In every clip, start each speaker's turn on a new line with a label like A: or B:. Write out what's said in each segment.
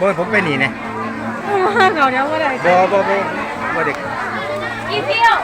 A: อ้ยผมไปหนีเนี่ย
B: เขาเดี๋ยวว่าได้
A: บ่บ่บ่บ่เด็ก
B: อีเที่ยว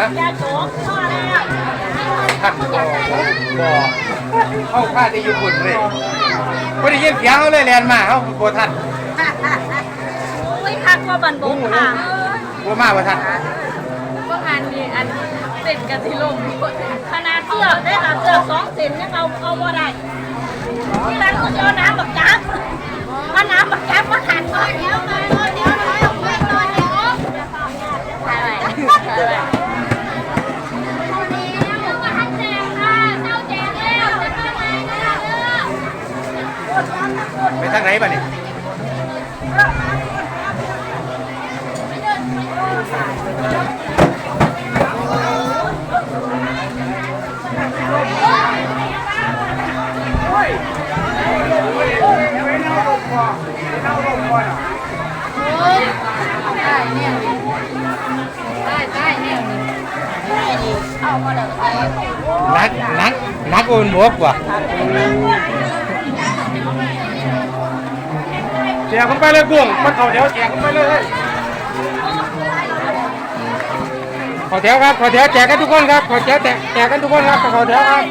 A: ฮะ
B: อย่าตกพอแล้ว
A: ท่านบ่บ่เข้าค่าที่ญี่ปุ่นเลยบ่ได้ยินเสียงเขาเลยแลนมาเขาบ่ทัน
B: ไม่คักว่าบันบกค่ะ
A: บ่มาบ่ทัน
B: ว่างานมีอันเสร็จกันที่ลมขนาดเสื้อได้ค่ะเสื้อสองเซนยังเอาเอาบ่ได้ที่ร้านก็จะเอาน้ำบักจับมาน้ำบักจับมาขันก่อนเดี๋ยวก่อน ไป
A: ทางไหนบัดนี้
B: เอามาเลย
A: นักนักนักโอนบกว่ะ แจกกันไปเลยบ่วงมันเข้าแถวแจกกันไปเลย ขอแถวครับ ขอแถวแจกกันทุกคนครับ ขอแถวแจกแจกกันทุกคนครับ ขอแถวครับ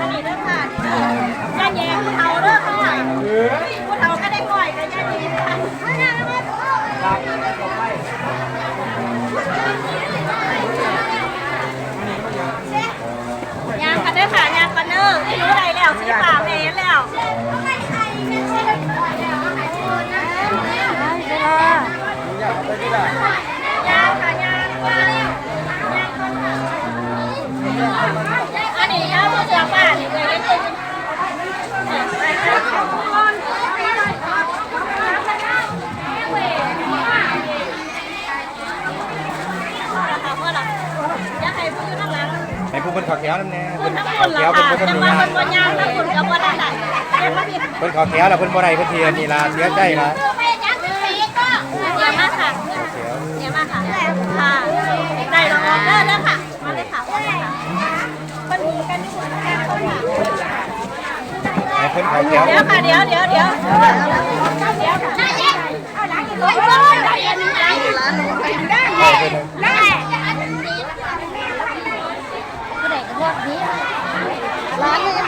B: อันนี้เด้อค่ะย่าแยงผู้เฒ่าเด้อค่ะผู้เฒ่าก็ได้ก่อยกับย่าแยงค่ะยางกันเด้อค่ะยางกันเด้อไม่รู้ใดแล้วซื้อฝากเอง
A: ให้ผู้คนขอแถวนั่นแน่เพิ่น
B: ทั้ง
A: ข
B: ค
A: อนแถ
B: แล้ว
A: ว
B: ค่ะ
A: เพิ่น
B: จั
A: บ่
B: ง
A: ทัน
B: ว่า
A: มี
B: มันบ่ยางทั้งคนก็บ่ได้ได้ยังบ่มี
A: เพิ่นขอแถวแล้วเพิ่นบ่ได้เพิ่นเทียนนี่ล่ะเสียใจล่ะ
B: เดี๋ยวมาค่ะเดี๋ยวมาค่ะค่ะได้รางวัลเด้อเด้อค่ะมาเลยค่ะมันมีกันอยู่นะ
A: ให้เพิ่นขอแถว
B: เดี๋ยวค่ะเดี๋ยวเดี๋ยวเดี๋ยวเดี๋ยวค่ะได้เย็นเอาหลังอีกเลยได้เย็นได้ร้านได้ได้ผู้ใดก็พวกนี้ ร้านนี้มันไหนนี่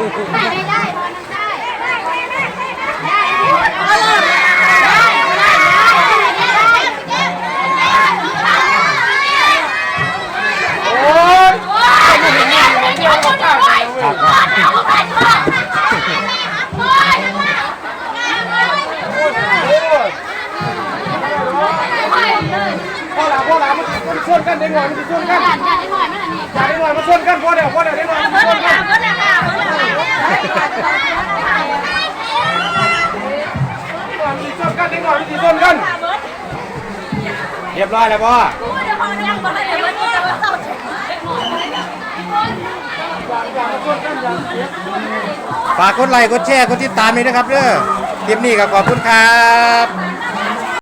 B: ได้ได้ได้ได้โอ้ยไม่เห็นงานขอ
A: งเดียวหมดเปล่าเลยเว้ยโอ้ยโอ้ยพ่อหลาพ่อหลามันชวนกันได็กหน่อยมันชวนกัน
B: อยาก
A: เด็กหน่อยมันชวนกันพ่อเดี๋ยวพ่อเดี๋ยวได็กหน่อยมัน
B: ช
A: วนกัน ย
B: บ
A: ร้อยแล้วพ่อฝากกดไลค์กดแชร์กดติดตามด้ยนะครับเด้อคลิปนี้ก็ขอบคุณครับ